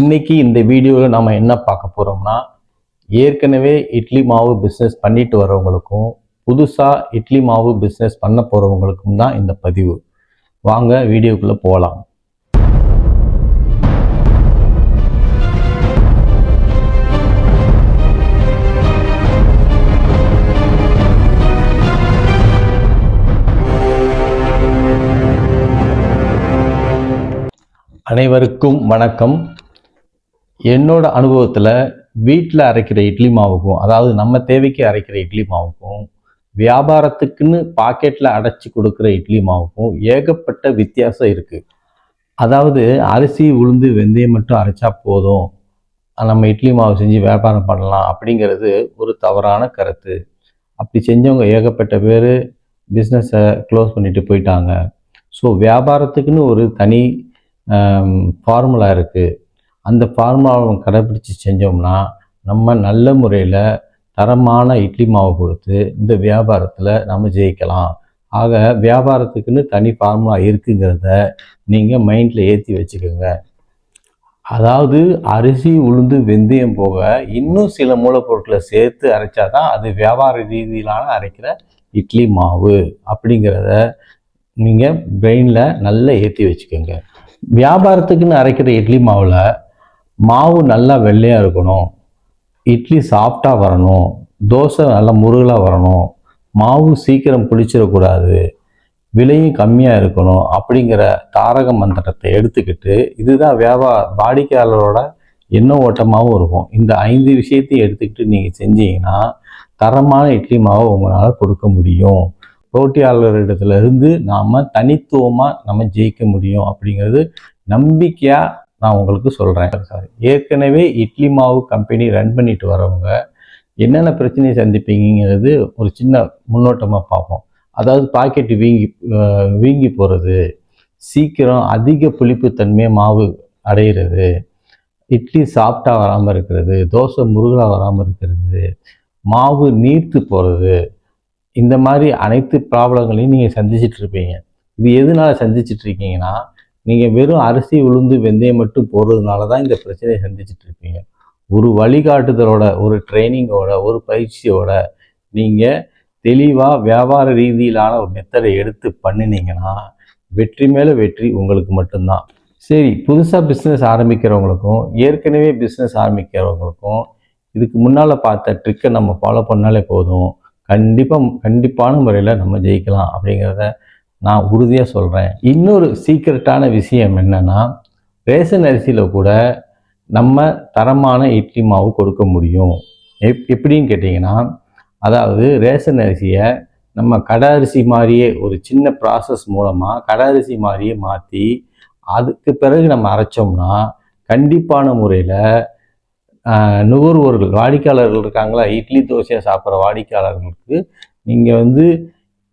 இன்னைக்கு இந்த வீடியோவில் நம்ம என்ன பார்க்க போகிறோம்னா ஏற்கனவே இட்லி மாவு பிஸ்னஸ் பண்ணிட்டு வரவங்களுக்கும் புதுசாக இட்லி மாவு பிஸ்னஸ் பண்ண போகிறவங்களுக்கும் தான் இந்த பதிவு. வாங்க வீடியோக்குள்ளே போகலாம் அனைவருக்கும் வணக்கம். என்னோட அனுபவத்தில் வீட்டில் அரைக்கிற இட்லி மாவுக்கும் அதாவது நம்ம தேவைக்கு அரைக்கிற இட்லி மாவுக்கும் வியாபாரத்துக்குன்னு பாக்கெட்டில் அடைச்சி கொடுக்குற இட்லி மாவுக்கும் ஏகப்பட்ட வித்தியாசம் இருக்குது அதாவது அரிசி உளுந்து வெந்தயம் மட்டும் அரைச்சா போதும். நம்ம இட்லி மாவு செஞ்சு வியாபாரம் பண்ணலாம் அப்படிங்கிறது ஒரு தவறான கருத்து. அப்படி செஞ்சவங்க ஏகப்பட்ட பேர் பிஸ்னஸை க்ளோஸ் பண்ணிட்டு போயிட்டாங்க. ஸோ வியாபாரத்துக்குன்னு ஒரு தனி ஃபார்முலா இருக்குது அந்த ஃபார்முலாவை கடைப்பிடிச்சு செஞ்சோம்னா நம்ம நல்ல முறையில் தரமான இட்லி மாவு கொடுத்து இந்த வியாபாரத்தில் நம்ம ஜெயிக்கலாம். ஆக வியாபாரத்துக்குன்னு தனி ஃபார்முலா இருக்குங்கிறத நீங்கள் மைண்டில் ஏற்றி வச்சுக்கோங்க. அதாவது அரிசி உளுந்து வெந்தயம் போக இன்னும் சில மூலப்பொருட்களை சேர்த்து அரைச்சா தான் அது வியாபார ரீதியிலான அரைக்கிற இட்லி மாவு அப்படிங்கிறத நீங்கள் பிரெயினில் நல்லா ஏற்றி வச்சுக்கோங்க. வியாபாரத்துக்குன்னு அரைக்கிற இட்லி மாவில் மாவு நல்லா வெள்ளையாக இருக்கணும். இட்லி சாஃப்டாக வரணும். தோசை நல்லா முருகலாக வரணும். மாவு சீக்கிரம் புளிச்சிடக்கூடாது. விலையும் கம்மியாக இருக்கணும் அப்படிங்கிற தாரக மந்திரத்தை எடுத்துக்கிட்டு இதுதான் வியாபார வாடிக்கையாளரோட எண்ண ஓட்டமாகவும் இருக்கும். இந்த ஐந்து விஷயத்தையும் எடுத்துக்கிட்டு நீங்கள் செஞ்சீங்கன்னா தரமான இட்லி மாவை உங்களால் கொடுக்க முடியும். போட்டியாளர்களிடத்துலேருந்து நாம் தனித்துவமாக நம்ம ஜெயிக்க முடியும் அப்படிங்கிறது நம்பிக்கையாக நான் உங்களுக்கு சொல்கிறேன் சாரி ஏற்கனவே இட்லி மாவு கம்பெனி ரன் பண்ணிட்டு வரவங்க என்னென்ன பிரச்சனையை சந்திப்பீங்கிறது ஒரு சின்ன முன்னோட்டமாக பார்ப்போம். அதாவது பாக்கெட்டு வீங்கி வீங்கி போகிறது சீக்கிரம் அதிக புளிப்புத்தன்மையை மாவு அடையிறது இட்லி சாப்பிட்டா வராமல் இருக்கிறது தோசை முருகலாக வராமல் இருக்கிறது மாவு நீர்த்து போகிறது இந்த மாதிரி அனைத்து ப்ராப்ளங்களையும் நீங்கள் சந்திச்சிட்ருப்பீங்க இது எதனால் சந்திச்சிட்டு இருக்கீங்கன்னா நீங்கள் வெறும் அரிசி உளுந்து வெந்தயம் மட்டும் போடுறதுனால தான் இந்த பிரச்சனையை சந்திச்சுட்டு இருப்பீங்க. ஒரு வழிகாட்டுதலோட ஒரு ட்ரைனிங்கோட ஒரு பயிற்சியோட நீங்கள் தெளிவாக வியாபார ரீதியிலான ஒரு மெத்தடை எடுத்து பண்ணினீங்கன்னா வெற்றி மேலே வெற்றி உங்களுக்கு மட்டும்தான். சரி புதுசாக பிஸ்னஸ் ஆரம்பிக்கிறவங்களுக்கும் ஏற்கனவே பிஸ்னஸ் ஆரம்பிக்கிறவங்களுக்கும் இதுக்கு முன்னால் பார்த்த ட்ரிக்கை நம்ம ஃபாலோ பண்ணாலே போதும். கண்டிப்பாக கண்டிப்பான முறையில் நம்ம ஜெயிக்கலாம் அப்படிங்கிறத நான் உறுதியாக சொல்கிறேன் இன்னொரு சீக்ரெட்டான விஷயம் என்னென்னா ரேஷன் அரிசியில் கூட நம்ம தரமான இட்லி மாவு கொடுக்க முடியும். எப் எப்படின்னு கேட்டிங்கன்னா அதாவது ரேஷன் அரிசியை நம்ம கடை அரிசி மாதிரியே ஒரு சின்ன ப்ராசஸ் மூலமாக கடை அரிசி மாதிரியே மாற்றி அதுக்கு பிறகு நம்ம அரைச்சோம்னா கண்டிப்பான முறையில் நுகர்வோர்கள் வாடிக்கையாளர்கள் இருக்காங்களா? இட்லி தோசையை சாப்பிட்ற வாடிக்கையாளர்களுக்கு நீங்கள் வந்து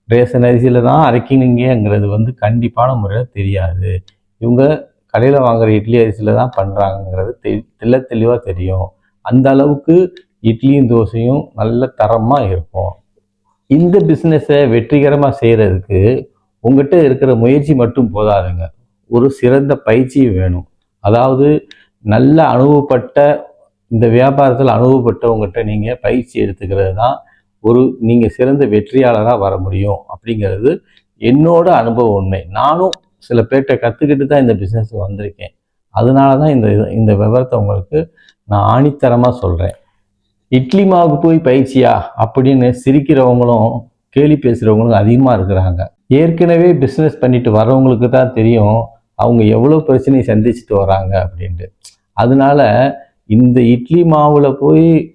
ரேஷன் அரிசியில் தான் அரைக்கினீங்கிறது வந்து கண்டிப்பான முறையில் தெரியாது. இவங்க கடையில் வாங்குற இட்லி அரிசியில் தான் பண்ணுறாங்கங்கிறது தெ தெள்ள தெளிவாக தெரியும். அந்த அளவுக்கு இட்லியும் தோசையும் நல்ல தரமாக இருக்கும். இந்த பிஸ்னஸை வெற்றிகரமாக செய்கிறதுக்கு உங்கள்கிட்ட இருக்கிற முயற்சி மட்டும் போதாதுங்க. ஒரு சிறந்த பயிற்சி வேணும். அதாவது நல்ல அனுபவப்பட்ட இந்த வியாபாரத்தில் அனுபவப்பட்டவங்ககிட்ட நீங்கள் பயிற்சி எடுத்துக்கிறது தான் ஒரு நீங்கள் சிறந்த வெற்றியாளராக வர முடியும் அப்படிங்கிறது என்னோட அனுபவம் உண்மை. நானும் சில பேர்கிட்ட கற்றுக்கிட்டு தான் இந்த பிஸ்னஸ் வந்திருக்கேன். அதனால தான் இந்த இது- இந்த விவரத்தை உங்களுக்கு நான் ஆணித்தரமாக சொல்கிறேன் இட்லி மாவுக்கு போய் பயிற்சியா அப்படின்னு சிரிக்கிறவங்களும் கேலி பேசுகிறவங்களும் அதிகமாக இருக்கிறாங்க. ஏற்கனவே பிஸ்னஸ் பண்ணிட்டு வரவங்களுக்கு தான் தெரியும் அவங்க எவ்வளோ பிரச்சனையை சந்திச்சுட்டு வராங்க அப்படின்ட்டு. அதனால இந்த இட்லி மாவில் போய்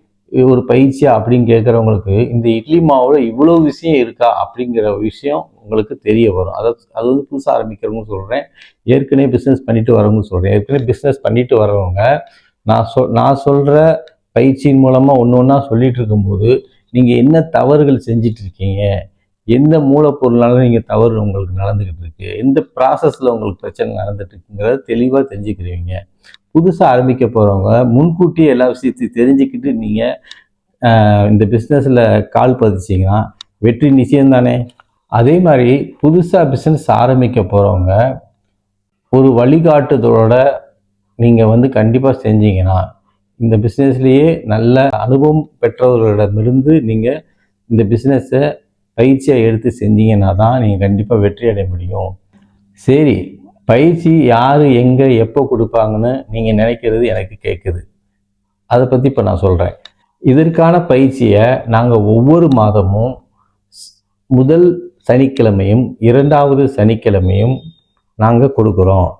ஒரு பயிற்சியா அப்படின்னு கேட்குறவங்களுக்கு இந்த இட்லி மாவில் இவ்வளோ விஷயம் இருக்கா அப்படிங்கிற விஷயம் உங்களுக்கு தெரிய வரும். அதை அது வந்து புதுசாக ஆரம்பிக்கிறவங்க சொல்கிறேன் ஏற்கனவே பிஸ்னஸ் பண்ணிட்டு வரவங்க சொல்கிறேன் ஏற்கனவே பிஸ்னஸ் பண்ணிட்டு வரவங்க நான் சொல் நான் சொல்கிற பயிற்சியின் மூலமாக ஒன்று ஒன்றா சொல்லிட்டு இருக்கும்போது நீங்கள் என்ன தவறுகள் செஞ்சிட்டு இருக்கீங்க? எந்த மூலப்பொருளாலும் நீங்கள் தவறு உங்களுக்கு நடந்துக்கிட்டு இருக்கு? எந்த ப்ராசஸில் உங்களுக்கு பிரச்சனை நடந்துட்டு இருக்குங்கிறத தெளிவாக தெரிஞ்சுக்கிறீங்க. புதுசாக ஆரம்பிக்க போகிறவங்க முன்கூட்டியே எல்லா விஷயத்தையும் தெரிஞ்சுக்கிட்டு நீங்கள் இந்த பிஸ்னஸில் கால் பதிச்சிங்கன்னா வெற்றி நிச்சயம் தானே? அதே மாதிரி புதுசாக பிஸ்னஸ் ஆரம்பிக்க போகிறவங்க ஒரு வழிகாட்டுதலோட நீங்கள் வந்து கண்டிப்பாக செஞ்சீங்கன்னா இந்த பிஸ்னஸ்லேயே நல்ல அனுபவம் பெற்றவர்களிடமிருந்து நீங்கள் இந்த பிஸ்னஸை பயிற்சியாக எடுத்து செஞ்சீங்கன்னா தான் நீங்கள் கண்டிப்பாக வெற்றி அடைய முடியும். சரி பயிற்சி யார் எங்கே எப்போ கொடுப்பாங்கன்னு நீங்கள் நினைக்கிறது எனக்கு கேட்குது அதை பற்றி இப்போ நான் சொல்கிறேன் இதற்கான பயிற்சியை நாங்கள் ஒவ்வொரு மாதமும் முதல் சனிக்கிழமையும் இரண்டாவது சனிக்கிழமையும் நாங்கள் கொடுக்குறோம்.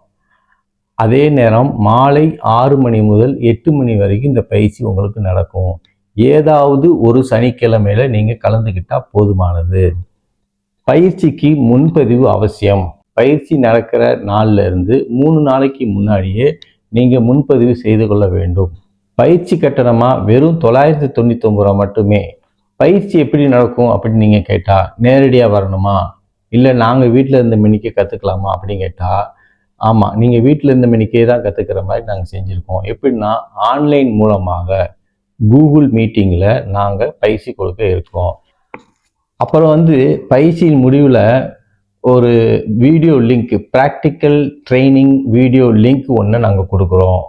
அதே நேரம் மாலை ஆறு மணி முதல் எட்டு மணி வரைக்கும் இந்த பயிற்சி உங்களுக்கு நடக்கும். ஏதாவது ஒரு சனிக்கிழமையில் நீங்கள் கலந்துக்கிட்டால் போதுமானது. பயிற்சிக்கு முன்பதிவு அவசியம். பயிற்சி நடக்கிற நாளில் இருந்து மூணு நாளைக்கு முன்னாடியே நீங்கள் முன்பதிவு செய்து கொள்ள வேண்டும். பயிற்சி கட்டணமாக வெறும் தொள்ளாயிரத்தி தொண்ணூற்றி ரூபா மட்டுமே. பயிற்சி எப்படி நடக்கும் அப்படின்னு நீங்கள் கேட்டால் நேரடியாக வரணுமா? இல்லை நாங்கள் வீட்டில் இருந்த மணிக்கே கற்றுக்கலாமா அப்படின்னு கேட்டால் ஆமாம் நீங்கள் வீட்டில் இருந்த மணிக்கே தான் கற்றுக்கிற மாதிரி நாங்கள் செஞ்சுருக்கோம். எப்படின்னா ஆன்லைன் மூலமாக கூகுள் மீட்டிங்கில் நாங்கள் பயிற்சி கொடுக்க இருக்கோம். அப்புறம் வந்து பயிற்சியின் முடிவில் ஒரு video link practical training video link ஒன்று நாங்கள் கொடுக்குறோம்.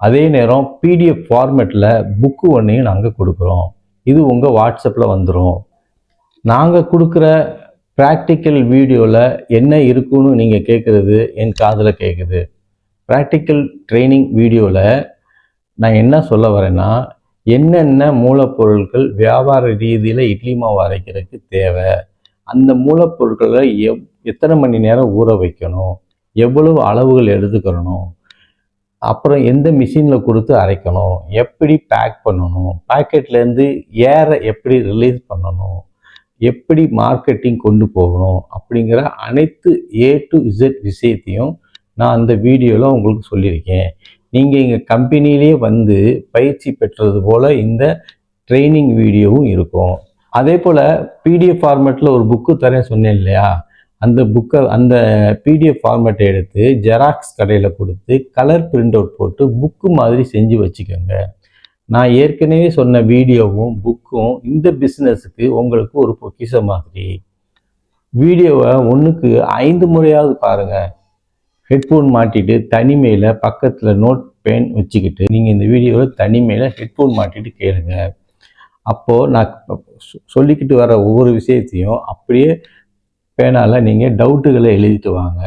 அதே நேரம் பிடிஎஃப் ஃபார்மேட்டில் புக்கு ஒன்றையும் நாங்கள் கொடுக்குறோம். இது உங்கள் வாட்ஸ்அப்பில் வந்துடும் நாங்கள் கொடுக்குற ப்ராக்டிக்கல் வீடியோவில் என்ன இருக்குன்னு நீங்கள் கேட்குறது என் காதில் கேட்குது ப்ராக்டிக்கல் ட்ரைனிங் வீடியோவில் நான் என்ன சொல்ல வரேன்னா என்னென்ன மூலப்பொருட்கள் வியாபார ரீதியில் இட்லி மாவு அரைக்கிறதுக்கு தேவை அந்த மூலப்பொருட்களை எவ் எத்தனை மணி நேரம் ஊற வைக்கணும்? எவ்வளவு அளவுகள் எடுத்துக்கிறணும் அப்புறம் எந்த மிஷினில் கொடுத்து அரைக்கணும்? எப்படி பேக் பண்ணணும்? பாக்கெட்லேருந்து ஏரை எப்படி ரிலீஸ் பண்ணணும்? எப்படி மார்க்கெட்டிங் கொண்டு போகணும்? அப்படிங்கிற அனைத்து ஏ டு இசட் விஷயத்தையும் நான் அந்த வீடியோவில் உங்களுக்கு சொல்லியிருக்கேன். நீங்கள் எங்கள் கம்பெனிலேயே வந்து பயிற்சி பெற்றது போல் இந்த ட்ரைனிங் வீடியோவும் இருக்கும். அதே போல் பிடிஎஃப் ஃபார்மேட்டில் ஒரு புக்கு தரேன் சொன்னேன் இல்லையா? அந்த புக்கை அந்த பிடிஎஃப் ஃபார்மேட்டை எடுத்து ஜெராக்ஸ் கடையில் கொடுத்து கலர் பிரிண்ட் அவுட் போட்டு புக்கு மாதிரி செஞ்சு வச்சுக்கோங்க. நான் ஏற்கனவே சொன்ன வீடியோவும் புக்கும் இந்த பிஸ்னஸுக்கு உங்களுக்கு ஒரு பொக்கிஷம் மாதிரி. வீடியோவை ஒன்றுக்கு ஐந்து முறையாவது பாருங்கள் ஹெட்ஃபோன் மாட்டிட்டு தனிமையில் பக்கத்தில் நோட் பேன் வச்சுக்கிட்டு நீங்கள் இந்த வீடியோவில் தனிமையில் ஹெட்ஃபோன் மாட்டிட்டு கேளுங்க. அப்போது நான் சொ- சொல்லிக்கிட்டு வர ஒவ்வொரு விஷயத்தையும் அப்படியே பேனால் நீங்கள் டவுட்டுகளை எழுதிட்டு வாங்க.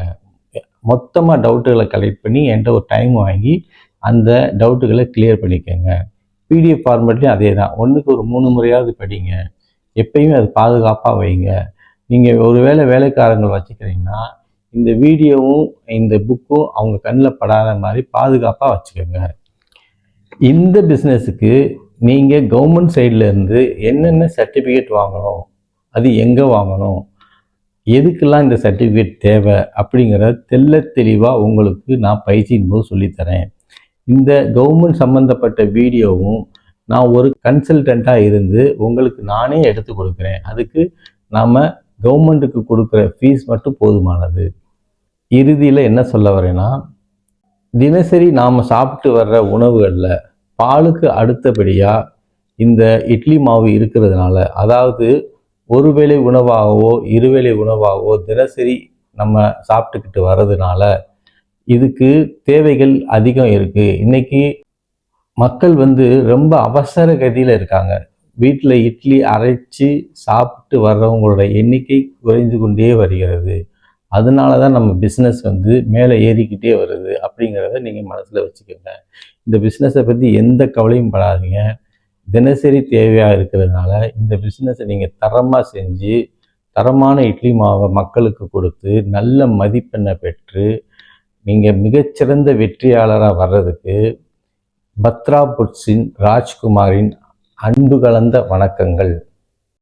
மொத்தமாக டவுட்டுகளை கலெக்ட் பண்ணி என்கிட்ட ஒரு டைம் வாங்கி அந்த டவுட்டுகளை கிளியர் பண்ணிக்கோங்க. பிடிஎஃப் ஃபார்மேட்லேயும் அதே தான் ஒன்றுக்கு ஒரு மூணு முறையாவது படிங்க. எப்பயுமே அது பாதுகாப்பாக வைங்க. நீங்கள் ஒரு வேளை வேலைக்காரங்கள் வச்சுக்கிறீங்கன்னா இந்த வீடியோவும் இந்த புக்கும் அவங்க கண்ணில் படாத மாதிரி பாதுகாப்பாக வச்சுக்கோங்க. இந்த பிஸ்னஸுக்கு நீங்கள் கவர்மெண்ட் சைட்லேருந்து என்னென்ன சர்டிஃபிகேட் வாங்கணும் அது எங்கே வாங்கணும் எதுக்கெல்லாம் இந்த சர்டிஃபிகேட் தேவை அப்படிங்கிற தெள்ள தெளிவாக உங்களுக்கு நான் பயிற்சியின் போது சொல்லித்தரேன். இந்த கவர்மெண்ட் சம்மந்தப்பட்ட வீடியோவும் நான் ஒரு கன்சல்டண்ட்டாக இருந்து உங்களுக்கு நானே எடுத்து கொடுக்குறேன். அதுக்கு நாம் கவர்மெண்ட்டுக்கு கொடுக்குற ஃபீஸ் மட்டும் போதுமானது. இறுதியில் என்ன சொல்ல வரேன்னா தினசரி நாம் சாப்பிட்டு வர்ற உணவுகளில் பாலுக்கு அடுத்தபடியாக இந்த இட்லி மாவு இருக்கிறதுனால அதாவது ஒருவேளை உணவாகவோ இருவேளை உணவாகவோ தினசரி நம்ம சாப்பிட்டுக்கிட்டு வர்றதுனால இதுக்கு தேவைகள் அதிகம் இருக்குது இன்னைக்கு மக்கள் வந்து ரொம்ப அவசர கதியில் இருக்காங்க. வீட்டில் இட்லி அரைச்சி சாப்பிட்டு வர்றவங்களோட எண்ணிக்கை குறைந்து கொண்டே வருகிறது. அதனால தான் நம்ம பிஸ்னஸ் வந்து மேலே ஏறிக்கிட்டே வருது அப்படிங்கிறத நீங்கள் மனசில் வச்சுக்கோங்க. இந்த பிஸ்னஸை பற்றி எந்த கவலையும் படாதீங்க. தினசரி தேவையாக இருக்கிறதுனால இந்த பிஸ்னஸை நீங்கள் தரமாக செஞ்சு தரமான இட்லி மாவை மக்களுக்கு கொடுத்து நல்ல மதிப்பெண்ணை பெற்று நீங்கள் மிகச்சிறந்த வெற்றியாளராக வர்றதுக்கு பத்ரா புட்ஸின் ராஜ்குமாரின் அன்பு கலந்த வணக்கங்கள்.